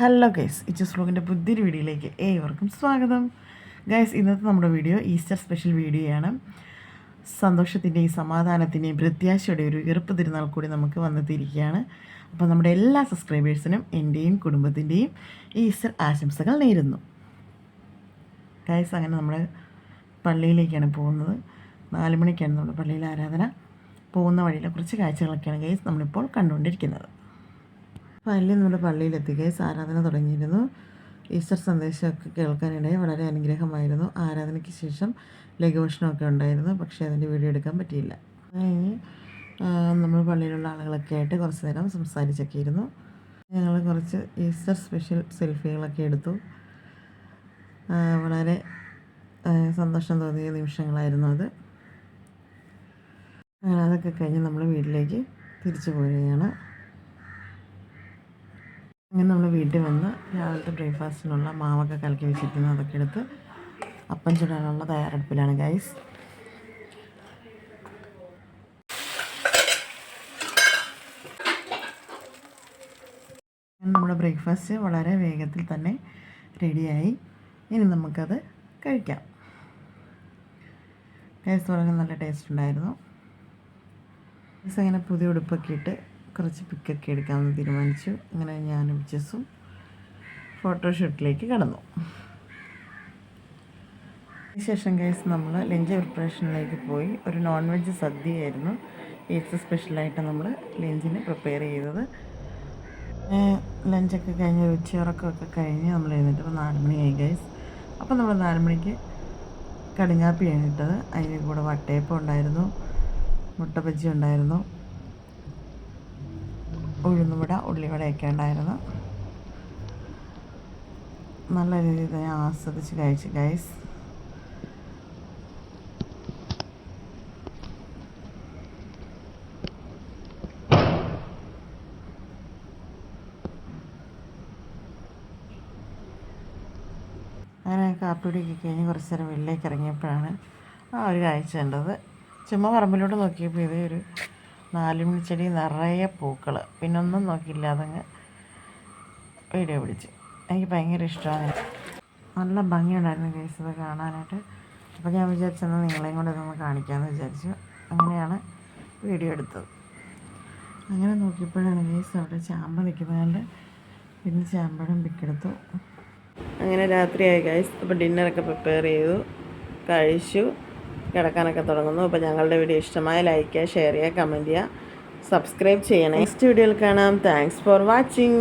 Hello guys ഇച്ചസ് വ്ലോഗിന്റെ പുതിയൊരു വീഡിയോയിലേക്ക് ഏവർക്കും സ്വാഗതം. ഗൈസ് ഇന്നത്തെ നമ്മുടെ വീഡിയോ ഈസ്റ്റർ സ്പെഷ്യൽ വീഡിയോയാണ്. സന്തോഷത്തിന്റെയും സമാധാനത്തിന്റെയും പ്രത്യാശയുടെ ഒരു ഇറുപ്പ് തിരുനാൾ കൂടി നമുക്ക് വന്നെത്തിയിരിക്കുകയാണ്. അപ്പോൾ നമ്മുടെ എല്ലാ സബ്സ്ക്രൈബേഴ്സിനും എന്റെയും കുടുംബത്തിന്റെയും ഈസ്റ്റർ ആശംസകൾ നേരുന്നു. ഗൈസ് അങ്ങനെ നമ്മൾ പള്ളിയിലേക്കാണ് പോകുന്നത്. നാല് മണിക്കാണ് നമ്മുടെ പള്ളിയിലെ ആരാധന. പോകുന്ന വഴിയിലെ കുറച്ച് കാഴ്ചകളൊക്കെയാണ് ഗൈസ് നമ്മളിപ്പോൾ കണ്ടുകൊണ്ടിരിക്കുന്നത്. പള്ളി നമ്മൾ പള്ളിയിലെത്തി ഗൈസ് ആരാധന തുടങ്ങിയിരുന്നു. ഈസ്റ്റർ സന്ദേശമൊക്കെ കേൾക്കാനിടയിൽ വളരെ അനുഗ്രഹമായിരുന്നു. ആരാധനയ്ക്ക് ശേഷം ലഘുഭക്ഷണമൊക്കെ ഉണ്ടായിരുന്നു. പക്ഷേ അതിന്റെ വീഡിയോ എടുക്കാൻ പറ്റിയില്ല. നമ്മൾ പള്ളിയിലുള്ള ആളുകളൊക്കെ ആയിട്ട് കുറച്ച് നേരം സംസാരിച്ചൊക്കെ ഇരുന്നു ഞങ്ങൾ കുറച്ച് ഈസ്റ്റർ സ്പെഷ്യൽ സെൽഫികളൊക്കെ എടുത്തു. വളരെ സന്തോഷം തോന്നിയ നിമിഷങ്ങളായിരുന്നു അത്. അതൊക്കെ കഴിഞ്ഞ് നമ്മൾ വീട്ടിലേക്ക് തിരിച്ചു പോരുകയാണ്. അങ്ങനെ നമ്മൾ വീട്ടിൽ വന്ന് രാവിലത്തെ ബ്രേക്ക്ഫാസ്റ്റിനുള്ള മാവൊക്കെ കലക്കി വെച്ചിരിക്കുന്നു അതൊക്കെ എടുത്ത് അപ്പം ചുടാനുള്ള തയ്യാറെടുപ്പിലാണ് ഗൈസ് നമ്മുടെ ബ്രേക്ക്ഫാസ്റ്റ് വളരെ വേഗത്തിൽ തന്നെ റെഡിയായി. ഇനി നമുക്കത് കഴിക്കാം. ടേസ്റ്റ് വളരെ നല്ല ടേസ്റ്റ് ഉണ്ടായിരുന്നു. അങ്ങനെ പുതിയ ഉടുപ്പൊക്കെ ഇട്ട് കുറച്ച് പിക്കൊക്കെ എടുക്കാമെന്ന് തീരുമാനിച്ചു. അങ്ങനെ ഞാനും ജസ്സും ഫോട്ടോഷൂട്ടിലേക്ക് കടന്നു. അതിനുശേഷം കേസ് നമ്മൾ ലഞ്ച് പ്രിപ്പറേഷനിലേക്ക് പോയി. ഒരു നോൺ വെജ് സദ്യയായിരുന്നു ഈസ്റ്റ് സ്പെഷ്യലായിട്ട് നമ്മൾ ലഞ്ചിന് പ്രിപ്പയർ ചെയ്തത്. ലഞ്ചൊക്കെ കഴിഞ്ഞ് ഉച്ചയുറക്കമൊക്കെ കഴിഞ്ഞ് നമ്മൾ എഴുന്നേറ്റപ്പോൾ നാല് മണിയായി ഗൈസ് അപ്പോൾ നമ്മൾ നാല് മണിക്ക് കടുങ്ങാപ്പി എഴുന്നിട്ടത് അതിന് കൂടെ വട്ടയപ്പം ഉണ്ടായിരുന്നു. മുട്ട ബജ്ജി ഉണ്ടായിരുന്നു. ഉഴുന്നുവട ഉള്ളിവടയൊക്കെ ഉണ്ടായിരുന്നു. നല്ല രീതിയിൽ തന്നെ ആസ്വദിച്ച് കഴിച്ചു ഗൈസ് അങ്ങനെ കാപ്പിടിയൊക്കെ കഴിഞ്ഞ് കുറച്ച് നേരം വെള്ളിലേക്ക് ഇറങ്ങിയപ്പോഴാണ് ആ ഒരു കാഴ്ച കണ്ടത്. ചുമ്മാ പറമ്പിലോട്ട് നോക്കിയപ്പോൾ ഇതേ ഒരു നാലുമണി ചെടി നിറയെ പൂക്കൾ പിന്നെ ഒന്നും നോക്കിയില്ല. അതങ്ങ് വീഡിയോ പിടിച്ച്. എനിക്ക് ഭയങ്കര ഇഷ്ടമാണ്. നല്ല ഭംഗിയുണ്ടായിരുന്നു കേസ് ഇത് കാണാനായിട്ട്. അപ്പോൾ ഞാൻ വിചാരിച്ചെന്ന് നിങ്ങളെയും കൂടെ ഇതൊന്ന് കാണിക്കാമെന്ന് വിചാരിച്ചു. അങ്ങനെയാണ് വീഡിയോ എടുത്തത്. അങ്ങനെ നോക്കിയപ്പോഴാണ് കേസ് അവിടെ ചാമ്പ നിൽക്കുന്നതുകൊണ്ട് പിന്നെ ചാമ്പഴും പിക്കെടുത്തു അങ്ങനെ രാത്രിയായി ഗൈസ് അപ്പോൾ ഡിന്നറൊക്കെ പ്രിപ്പയർ ചെയ്തു. കഴിച്ചു. കിടക്കാനൊക്കെ തുടങ്ങുന്നു. അപ്പോൾ ഞങ്ങളുടെ വീഡിയോ ഇഷ്ടമായ ലൈക്ക് ചെയ്യുക ഷെയർ ചെയ്യുക കമന്റ് ചെയ്യുക സബ്സ്ക്രൈബ് ചെയ്യണം. നെക്സ്റ്റ് വീഡിയോയിൽ കാണാം. Thanks for watching